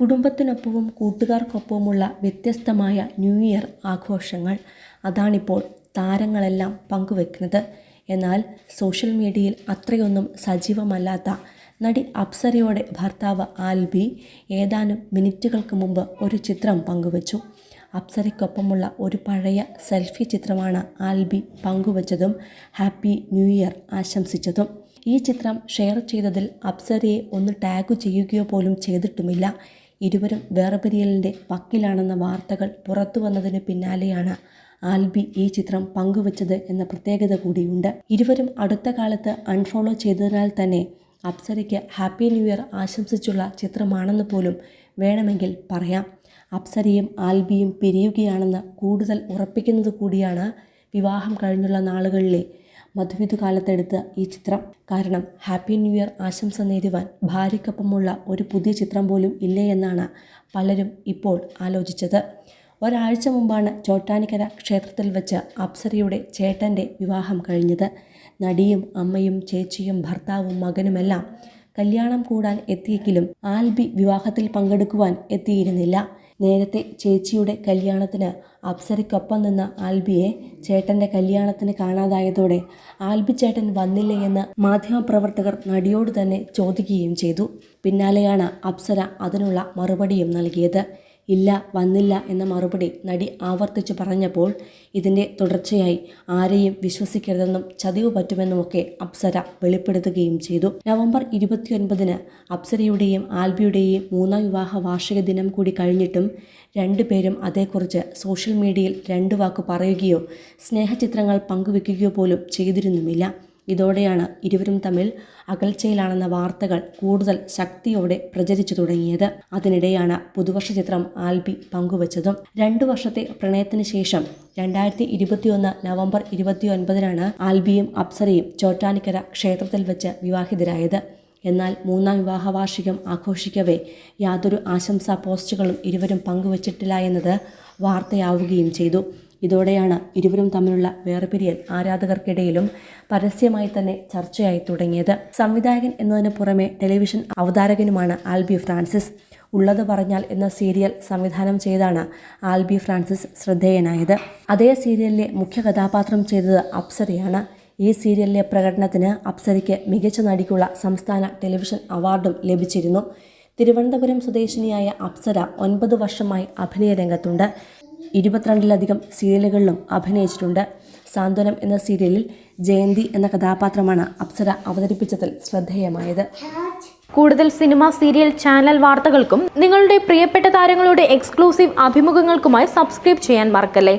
കുടുംബത്തിനൊപ്പവും കൂട്ടുകാർക്കൊപ്പവുമുള്ള വ്യത്യസ്തമായ new year ആഘോഷങ്ങൾ. അതാണിപ്പോൾ താരങ്ങളെല്ലാം പങ്കുവെക്കുന്നത്. എന്നാൽ സോഷ്യൽ മീഡിയയിൽ അത്രയൊന്നും സജീവമല്ലാത്ത നടി അപ്സരയുടെ ഭർത്താവ് ആൽബി ഏതാനും മിനിറ്റുകൾക്ക് മുമ്പ് ഒരു ചിത്രം പങ്കുവച്ചു. അപ്സരയ്ക്കൊപ്പമുള്ള ഒരു പഴയ സെൽഫി ചിത്രമാണ് ആൽബി പങ്കുവച്ചതും ഹാപ്പി ന്യൂ ഇയർ ആശംസിച്ചതും. ഈ ചിത്രം ഷെയർ ചെയ്തതിൽ അപ്സരയെ ഒന്ന് ടാഗ് ചെയ്യുകയോ പോലും ചെയ്തിട്ടുമില്ല. ഇരുവരും വേർപിരിയലിന്റെ പക്കിലാണെന്ന വാർത്തകൾ പുറത്തു വന്നതിന് പിന്നാലെയാണ് ആൽബി ഈ ചിത്രം പങ്കുവച്ചത് എന്ന പ്രത്യേകത കൂടിയുണ്ട്. ഇരുവരും അടുത്ത കാലത്ത് അൺഫോളോ ചെയ്തതിനാൽ തന്നെ അപ്സരയ്ക്ക് ഹാപ്പി ന്യൂ ഇയർ ആശംസിച്ചുള്ള ചിത്രമാണെന്ന് പോലും വേണമെങ്കിൽ പറയാം. അപ്സരയും ആൽബിയും പിരിയുകയാണെന്ന് കൂടുതൽ ഉറപ്പിക്കുന്നത് കൂടിയാണ് വിവാഹം കഴിഞ്ഞുള്ള നാളുകളിലെ മധുവിധു കാലത്തെടുത്ത ഈ ചിത്രം. കാരണം ഹാപ്പി ന്യൂ ഇയർ ആശംസ നേരുവാൻ ഭാര്യയ്ക്കൊപ്പമുള്ള ഒരു പുതിയ ചിത്രം പോലും ഇല്ലേ എന്നാണ് പലരും ഇപ്പോൾ ആലോചിച്ചത്. ഒരാഴ്ച മുമ്പാണ് ചോട്ടാനിക്കര ക്ഷേത്രത്തിൽ വെച്ച് അപ്സരയുടെ ചേട്ടന്റെ വിവാഹം കഴിഞ്ഞത്. നടിയും അമ്മയും ചേച്ചിയും ഭർത്താവും മകനുമെല്ലാം കല്യാണം കൂടാൻ എത്തിയെങ്കിലും ആൽബി വിവാഹത്തിൽ പങ്കെടുക്കുവാൻ എത്തിയിരുന്നില്ല. നേരത്തെ ചേച്ചിയുടെ കല്യാണത്തിന് അപ്സരയ്ക്കൊപ്പം നിന്ന ആൽബിയെ ചേട്ടന്റെ കല്യാണത്തിന് കാണാതായതോടെ ആൽബി ചേട്ടൻ വന്നില്ലേ എന്ന് മാധ്യമപ്രവർത്തകർ നടിയോട് തന്നെ ചോദിക്കുകയും ചെയ്തു. പിന്നാലെയാണ് അപ്സര അതിനുള്ള മറുപടിയും നൽകിയത്. ഇല്ല വന്നില്ല എന്ന മറുപടി നടി ആവർത്തിച്ചു പറഞ്ഞപ്പോൾ ഇതിന്റെ തുടർച്ചയായി ആരെയും വിശ്വസിക്കരുതെന്നും ചതിവ് പറ്റുമെന്നുമൊക്കെ അപ്സര വെളിപ്പെടുത്തുകയും ചെയ്തു. നവംബർ ഇരുപത്തിയൊൻപതിന് അപ്സരയുടെയും ആൽബിയുടെയും മൂന്നാം വിവാഹ വാർഷിക ദിനം കൂടി കഴിഞ്ഞിട്ടും രണ്ടുപേരും അതേക്കുറിച്ച് സോഷ്യൽ മീഡിയയിൽ രണ്ടു വാക്ക് പറയുകയോ സ്നേഹചിത്രങ്ങൾ പങ്കുവെക്കുകയോ പോലും ചെയ്തിരുന്നുമില്ല. ഇതോടെയാണ് ഇരുവരും തമ്മിൽ അകൽച്ചയിലാണെന്ന വാർത്തകൾ കൂടുതൽ ശക്തിയോടെ പ്രചരിച്ചു തുടങ്ങിയത്. അതിനിടെയാണ് പുതുവർഷ ചിത്രം ആൽബി പങ്കുവച്ചതും. രണ്ടു വർഷത്തെ പ്രണയത്തിന് ശേഷം രണ്ടായിരത്തി ഇരുപത്തിയൊന്ന് നവംബർ ഇരുപത്തിയൊൻപതിനാണ് ആൽബിയും അപ്സരയും ചോറ്റാനിക്കര ക്ഷേത്രത്തിൽ വെച്ച് വിവാഹിതരായത്. എന്നാൽ മൂന്നാം വിവാഹ വാർഷികം ആഘോഷിക്കവേ യാതൊരു ആശംസാ പോസ്റ്റുകളും ഇരുവരും പങ്കുവച്ചിട്ടില്ല എന്നത് വാർത്തയാവുകയും ചെയ്തു. ഇതോടെയാണ് ഇരുവരും തമ്മിലുള്ള വേർപിരിയൽ ആരാധകർക്കിടയിലും പരസ്യമായി തന്നെ ചർച്ചയായി തുടങ്ങിയത്. സംവിധായകൻ എന്നതിന് പുറമെ ടെലിവിഷൻ അവതാരകനുമാണ് ആൽബി ഫ്രാൻസിസ്. ഉള്ളത് പറഞ്ഞാൽ എന്ന സീരിയൽ സംവിധാനം ചെയ്താണ് ആൽബി ഫ്രാൻസിസ് ശ്രദ്ധേയനായത്. അതേ സീരിയലിലെ മുഖ്യ കഥാപാത്രം ചെയ്തത് അപ്സരയാണ്. ഈ സീരിയലിലെ പ്രകടനത്തിന് അപ്സരയ്ക്ക് മികച്ച നടിക്കുള്ള സംസ്ഥാന ടെലിവിഷൻ അവാർഡും ലഭിച്ചിരുന്നു. തിരുവനന്തപുരം സ്വദേശിനിയായ അപ്സര ഒൻപത് വർഷമായി അഭിനയ രംഗത്തുണ്ട് ഇരുപത്തിരണ്ടിലധികം സീരിയലുകളിലും അഭിനയിച്ചിട്ടുണ്ട്. സാന്ത്വനം എന്ന സീരിയലിൽ ജയന്തി എന്ന കഥാപാത്രമാണ് അപ്സര അവതരിപ്പിച്ചതിൽ ശ്രദ്ധേയമായത്. കൂടുതൽ സിനിമ സീരിയൽ ചാനൽ വാർത്തകൾക്കും നിങ്ങളുടെ പ്രിയപ്പെട്ട താരങ്ങളുടെ എക്സ്ക്ലൂസീവ് അഭിമുഖങ്ങൾക്കുമായി സബ്സ്ക്രൈബ് ചെയ്യാൻ മറക്കല്ലേ?